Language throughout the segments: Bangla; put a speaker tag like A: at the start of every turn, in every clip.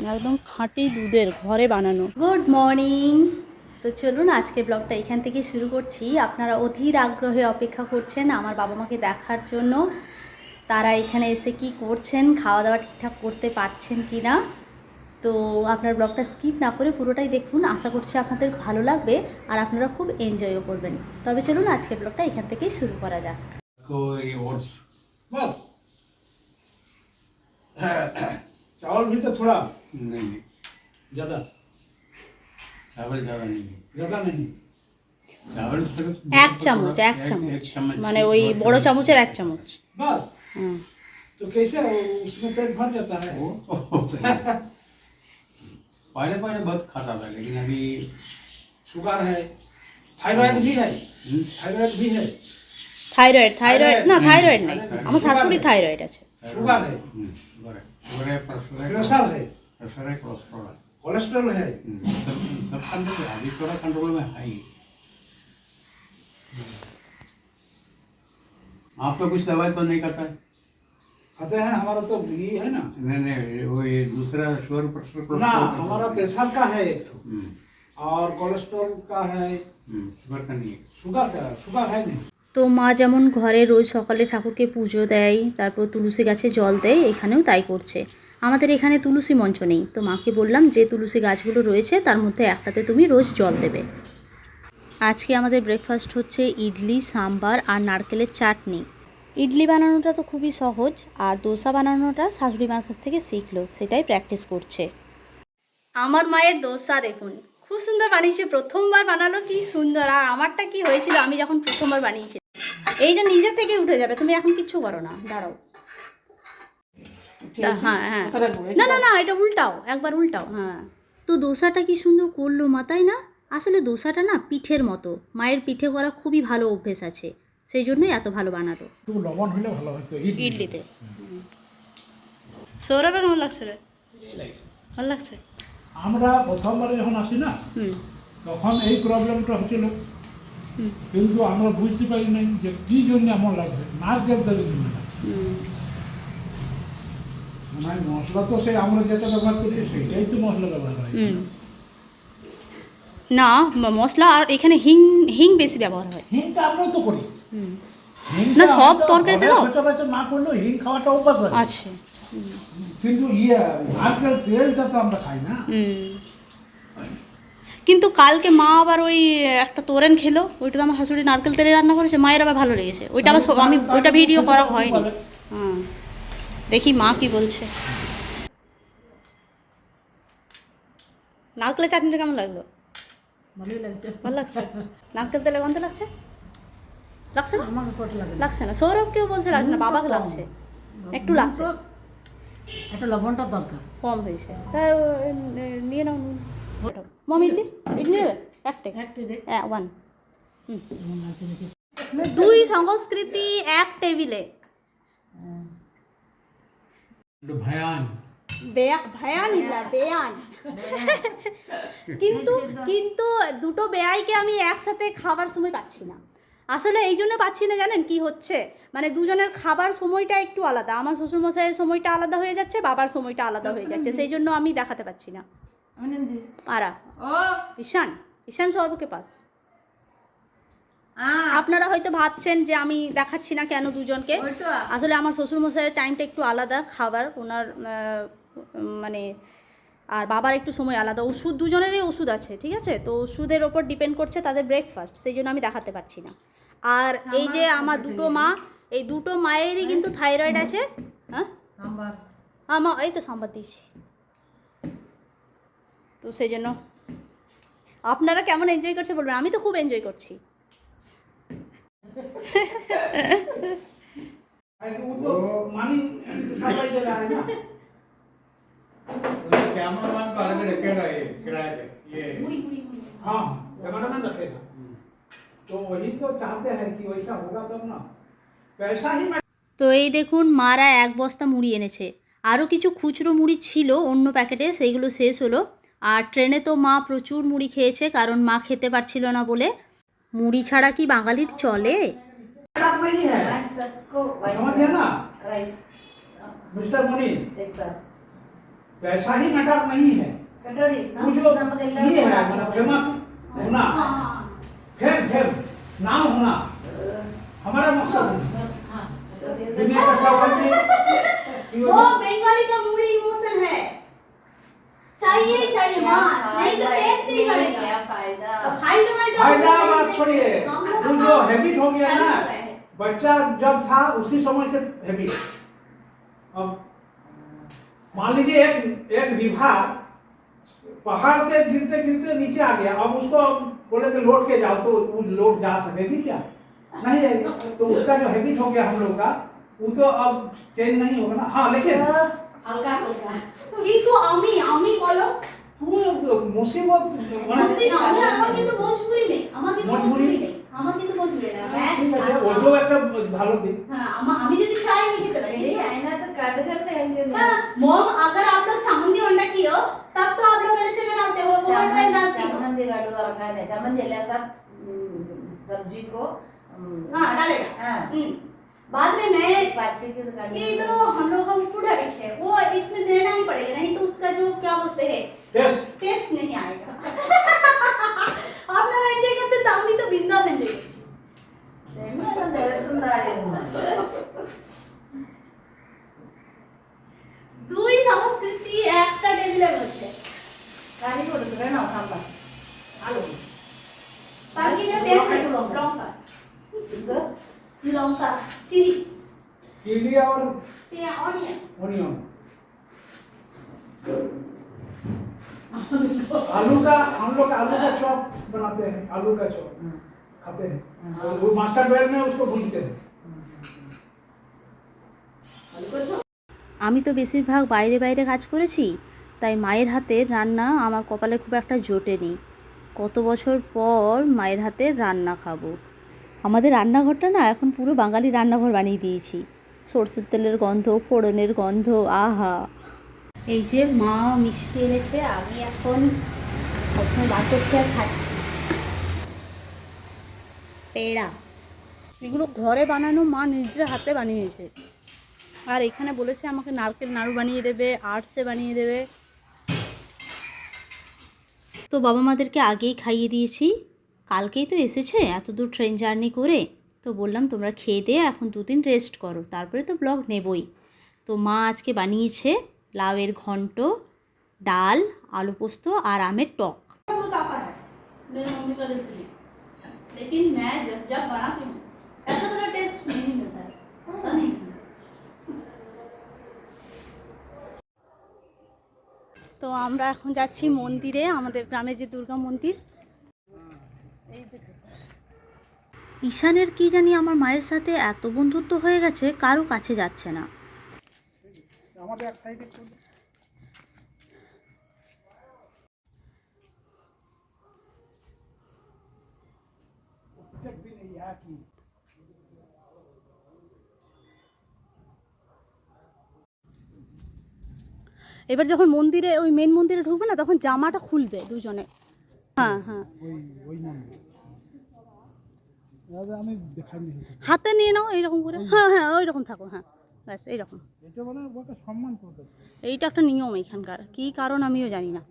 A: একদম খাঁটি দুধের ঘরে বানানো। গুড মর্নিং তো চলুন আজকে ব্লগটা এখান থেকে শুরু করছি। আপনারা অধীর আগ্রহে অপেক্ষা করছেন আমার বাবা মাকে দেখার জন্য। তারা এখানে এসে কি করছেন খাওয়া দাওয়া ঠিকঠাক করতে পারছেন কি না তো আপনার ব্লগটা স্কিপ না করে পুরোটাই দেখুন। আশা করছি আপনাদের ভালো লাগবে আর আপনারা খুব এনজয়ও করবেন। তবে চলুন আজকে ব্লগটা এখান থেকেই শুরু করা যাক।
B: चावल भी तो थोड़ा
C: नहीं नहीं
B: ज्यादा
C: चावल ज़्यादा नहीं है
B: ज्यादा नहीं
C: चावल सिर्फ
A: এক চামচ এক
C: एक-
A: চামচ
C: एक चम्मच
A: মানে ওই
C: दो
A: বড়
C: चम्मच।
A: চামচের এক চামচ
B: बस
A: হুম
B: तो कैसे वो- उसमें पेट भर जाता है
C: वो पहले पहले बहुत खाता था लेकिन अभी
B: शुगर है थायराइड भी है
C: हम्म,
B: थायराइड भी है
A: থাইরয়েড থাইরয়েড না
C: হুম,
A: থাইরয়েড নেই
B: থাইরয়েড
A: আমার
B: নেই।
A: শাশুড়ি থাইরয়েড আছে
B: शुगर है
C: हम्म, शुगर है शुगर है प्रेशर है
B: प्रेशर है
C: प्रेशर है कोलेस्ट्रॉल है
B: कोलेस्ट्रॉल है
C: हम्म, सब सब कंट्रोल है अभी थोड़ा कंट्रोल में है ही आपका कुछ दवाई तो नहीं करता है
B: खाते हैं हमारा तो ये है ना
C: नहीं नहीं वो ये दूसरा शुगर प्रेशर
B: ना
C: कोलेस्ट्रॉल का-
B: हमारा प्रेशर का है एक ठो,
C: हम्म,
B: और कोलेस्ट्रॉल का है
C: हम्म, शुगर का नहीं है
B: शुगर का शुगर है नहीं
A: তো মা যেমন ঘরে রোজ সকালে ঠাকুরকে পুজো দেয়, তারপর তুলসী গাছে জল দেয়, এখানেও তাই করছে। আমাদের এখানে তুলসী মঞ্চ নেই। তো মাকে বললাম যে তুলসী গাছগুলো রয়েছে, তার মধ্যে একটাতে তুমি রোজ জল দেবে। আজকে আমাদের ব্রেকফাস্ট হচ্ছে ইডলি, সাম্বার আর নারকেলের চাটনি। ইডলি বানানোটা তো খুবই সহজ, আর দোসা বানানোটা শাশুড়ি মার কাছ থেকে শিখলো, সেটাই প্র্যাকটিস করছে। আমার মায়ের দোসা দেখুন, খুব সুন্দর বানিয়েছে, প্রথমবার বানালো কি সুন্দর, আর আমারটা কি হয়েছিল, আমি যখন প্রথমবার বানিয়েছি এইটা নিজে থেকে উঠে যাবে তুমি এখন কিচ্ছু করো না দাঁড়াও। হ্যাঁ হ্যাঁ। না না না এটা উল্টাও একবার উল্টাও হ্যাঁ। তো দোসাটা কি সুন্দর করল মাথায় না? আসলে দোসাটা না পিঠের মতো মায়ের পিঠে করা খুবই ভালো অভ্যেস আছে সেই জন্যই এত ভালো বানাতো।
B: লবণ হলে ভালো হতো
A: ইডলিতে। সৌরভে কেমন লাগছে রে? ভালো লাগছে?
B: আমরা প্রথমবারে যখন আসি না তখন এই প্রবলেমটা হচ্ছিল কিন্তু আমরা বুঝতে পারি নাই যে কি জন্য আমার লাগবে নারকেল তেলের জন্য মানে মশলা তো সেই আমরা যেটা ব্যবহার করি সেটাই তো মশলা ব্যবহার হয়।
A: না মশলা আর এখানে হিং হিং বেশি ব্যবহার হয়।
B: হিংটা আমরাও তো করি।
A: না, সব
B: আমরা
A: তরকারিতে দাও?
B: না করলেও হিং খাওয়াটা অভ্যাস
A: আছে
B: কিন্তু ইয়ে নারকেল তেলটা তো আমরা খাই না।
A: কিন্তু কালকে মা আবার ওই একটা তোরেন খেলো ওইটা তো আমার শাশুড়ি নারকেল তেলে রান্না করেছে মায়ের আবার ভালো লেগেছে। ওইটা আবার আমি ওইটা ভিডিও করা হয়নি। হুম। দেখি মা কি বলছে। নারকেলের চাটনিটা কেমন লাগল?
D: ভালোই লাগছে।
A: ভালো লাগছে? নারকেল তেলে গন্ধ লাগছে? লাগছে না? লাগছে না। সৌরভকেও বলছে লাগছে না বাবাকে লাগছে। একটু লাগছে।
D: একটা লবণটা দরকার।
A: কম হয়েছে। তা নিয়ে নাও হ্যাঁ, দুই সংস্কৃতি এক টেবিলে কিন্তু কিন্তু দুটো বেয়াইকে আমি একসাথে খাবার সময় পাচ্ছি না। আসলে এই জন্য পাচ্ছি না জানেন কি হচ্ছে? মানে দুজনের খাবার সময়টা একটু আলাদা। আমার শ্বশুরমশাইয়ের সময়টা আলাদা হয়ে যাচ্ছে বাবার সময়টা আলাদা হয়ে যাচ্ছে। সেই জন্য আমি দেখাতে পাচ্ছি না।
D: ও
A: ঈশান পাস আপনারা হয়তো ভাবছেন যে আমি দেখাচ্ছি না কেন দুজনকে? আসলে আমার শ্বশুরমশাইয়ের টাইমটা একটু আলাদা খাবার। ওনার মানে আর বাবার একটু সময় আলাদা। ওষুধ দুজনেরই ওষুধ আছে ঠিক আছে? তো ওষুধের ওপর ডিপেন্ড করছে তাদের ব্রেকফাস্ট সেই জন্য আমি দেখাতে পারছি না। আর এই যে আমার দুটো মা এই দুটো মায়েরই কিন্তু থাইরয়েড আছে। হ্যাঁ? আমার এই তো সাম্বাদ দিয়েছি। তো সেই জন্য আপনারা কেমন এনজয় করছে বলবেন আমি তো খুব এনজয় করছি
B: वो तो मानी सफाई जगह है ना
C: कैमरा मैन को अलग रखेगा ये किराए पे ये
B: हाँ कैमरामैन रखेगा तो वही तो चाहते हैं कि वैसा होगा तब ना पैसा ही मैं
A: তো এই দেখুন মারা এক বস্তা মুড়ি এনেছে আরও কিছু খুচরো মুড়ি ছিল অন্য প্যাকেটে সেইগুলো শেষ হলো আর ট্রেনে তো মা প্রচুর মুড়ি খেয়েছে কারণ মা খেতে পারছিল না বলে মুড়ি ছাড়া কি বাঙালির চলে
B: नहीं है जब था उसी समय से हैबिट अब मान लीजिए एक एक विभाग पहाड़ से गिरते गिरते नीचे आ गया अब उसको बोले कि लौट के जाओ तो वो लौट जा सकेगी क्या नहीं जाएगी तो उसका जो हैबिट हो गया हम लोग का वो तो अब चेंज नहीं होगा ना हाँ लेकिन
D: হালকা হালকা
A: কিন্তু আমি আমি বলো
B: वो मुसीबत
A: মুসি আমি আমার কিন্তু মজবুরি নেই আমার কিন্তু
B: মজবুরি?
A: মজবুরি নেই আমার কিন্তু মজবুরি নেই হ্যাঁ
B: ঠিক আছে ওইটাও একটা ভালো দিক
A: हाँ আমার- আমি যদি চাই আমি খেতে পারি
D: ये आईना तो काट कर ले
A: हाँ, मॉम अगर आप लोग चामुंडी अंडा की हो तब तो आप लोग मेरे चने डालते हो वो अंडा डालती हो
D: चामंदी गाडू रखा है चामंदी ले सब सब्जी को
A: हाँ डालेगा
D: हाँ
A: हम्म। बाद में मैं
D: पाची की गाड़ी
A: ये तो हम लोगों का फूड हैबिट है वो इसमें देना ही पड़ेगा नहीं तो उसका जो क्या बोलते हैं লঙ্কা চিনি
B: चिली और
A: পেঁয়াজ অনিয়ন
B: ओनियन आलू का हम लोग आलू का चॉप बनाते हैं आलू का चॉप खाते हैं और वो मास्टर बेड में उसको भूनते हैं
A: আমি তো বেশিরভাগ বাইরে বাইরে কাজ করেছি তাই মায়ের হাতের রান্না আমার কপালে খুব একটা জোটেনি কত বছর পর মায়ের হাতের রান্না খাবো আমাদের রান্নাঘরটা না এখন পুরো বাঙালি রান্নাঘর বানিয়ে দিয়েছি। সর্ষের তেলের গন্ধ ফোড়নের গন্ধ আহা। এই যে মা মিষ্টি এনেছে আমি এখন সবসময় বার করছি আর খাচ্ছি। পেড়া।
E: এগুলো ঘরে বানানো মা নিজের হাতে বানিয়েছে। আর এখানে বলেছে আমাকে নারকেল নাড়ু বানিয়ে দেবে আর্টসে বানিয়ে দেবে।
A: তো বাবা মাদেরকে আগেই খাইয়ে দিয়েছি। কালকেই তো এসেছে এত দূর ট্রেন জার্নি করে তো বললাম তোমরা খেয়ে দিয়ে এখন দুদিন রেস্ট করো তারপরে তো ব্লগ নেবই তো মা আজকে বানিয়েছে লাউয়ের ঘন্ট ডাল আলু পোস্ত আর আমের টক लेकिन मैं जब जब बनाती हूँ ऐसा वाला टेस्ट नहीं मिलता है पता नहीं
E: তো আমরা এখন যাচ্ছি মন্দিরে আমাদের গ্রামে যে দুর্গা মন্দির
A: ঈশানের কি জানি আমার মায়ের সাথে এত বন্ধুত্ব হয়ে গেছে কারও কাছে যাচ্ছে না।
E: এবার যখন মন্দিরে ওই মেন মন্দিরে ঢুকবে না তখন জামাটা খুলবে দুজনে। হ্যাঁ হ্যাঁ
B: ওই ওই মন্দির দাদা আমি দেখাইনি
E: হাতে নিয়ে নাও এইরকম করে। হ্যাঁ হ্যাঁ ওই রকম থাকো হ্যাঁ। ব্যাস এইরকম।
B: এটা মানে
E: এইটা একটা নিয়ম এখানকার। কী কারণ আমিও জানি না।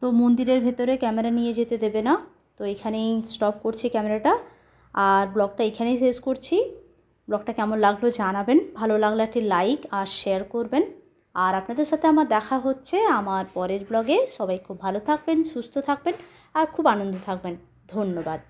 A: তো মন্দিরের ভেতরে ক্যামেরা নিয়ে যেতে দেবে না। তো এখানেই স্টপ করছি ক্যামেরাটা। আর ব্লগটা এখানেই শেষ করছি। ব্লগটা কেমন লাগল জানাবেন। ভালো লাগলে একটি লাইক আর শেয়ার করবেন। আর আপনাদের সাথে আমার দেখা হচ্ছে আমার পরের ব্লগে। সবাই খুব ভালো থাকবেন সুস্থ থাকবেন আর খুব আনন্দ থাকবেন। ধন্যবাদ।